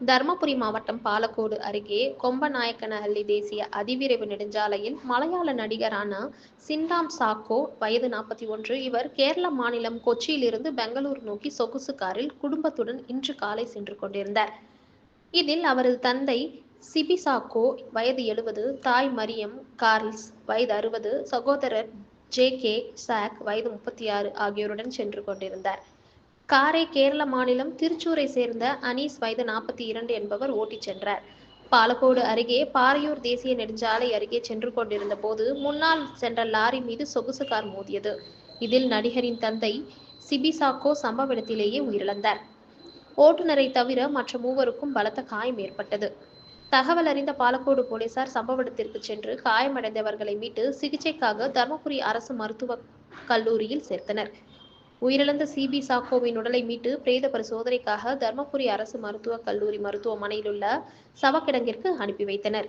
தருமபுரி மாவட்டம் பாலக்கோடு அருகே கொம்பநாயக்கனஹள்ளி தேசிய அதிவிரைவு நெடுஞ்சாலையில் மலையாள நடிகரான சிண்டாம் சாக்கோ வயது நாற்பத்தி ஒன்று இவர் கேரள மாநிலம் கொச்சியிலிருந்து பெங்களூர் நோக்கி சொகுசு காரில் குடும்பத்துடன் இன்று காலை சென்று கொண்டிருந்தார். இதில் அவரது தந்தை சிபிசாக்கோ வயது எழுபது தாய் மரியம் கார்ல்ஸ் வயது அறுபது சகோதரர் ஜே கே சாக் வயது முப்பத்தி ஆறு ஆகியோருடன் சென்று கொண்டிருந்தார். காரை கேரள மாநிலம் திருச்சூரை சேர்ந்த அனீஸ் வயது நாற்பத்தி இரண்டு என்பவர் ஓட்டிச் சென்றார். பாலக்கோடு அருகே பாரையூர் தேசிய நெடுஞ்சாலை அருகே சென்று கொண்டிருந்த போது முன்னால் சென்ற லாரி மீது சொகுசு கார் மோதியது. இதில் நடிகரின் தந்தை சிபிசாக்கோ சம்பவ இடத்திலேயே உயிரிழந்தார். ஓட்டுநரை தவிர மற்ற மூவருக்கும் பலத்த காயம் ஏற்பட்டது. தகவல் அறிந்த பாலக்கோடு போலீசார் சம்பவ இடத்திற்கு சென்று காயமடைந்தவர்களை மீட்டு சிகிச்சைக்காக தருமபுரி அரசு மருத்துவக் கல்லூரியில் சேர்த்தனர். உயிரிழந்த சிபி சாக்கோவின் உடலை மீட்டு பிரேத பரிசோதனைக்காக தர்மபுரி அரசு மருத்துவக் கல்லூரி மருத்துவமனையில் உள்ள சவக்கிடங்கிற்கு அனுப்பி வைத்தனர்.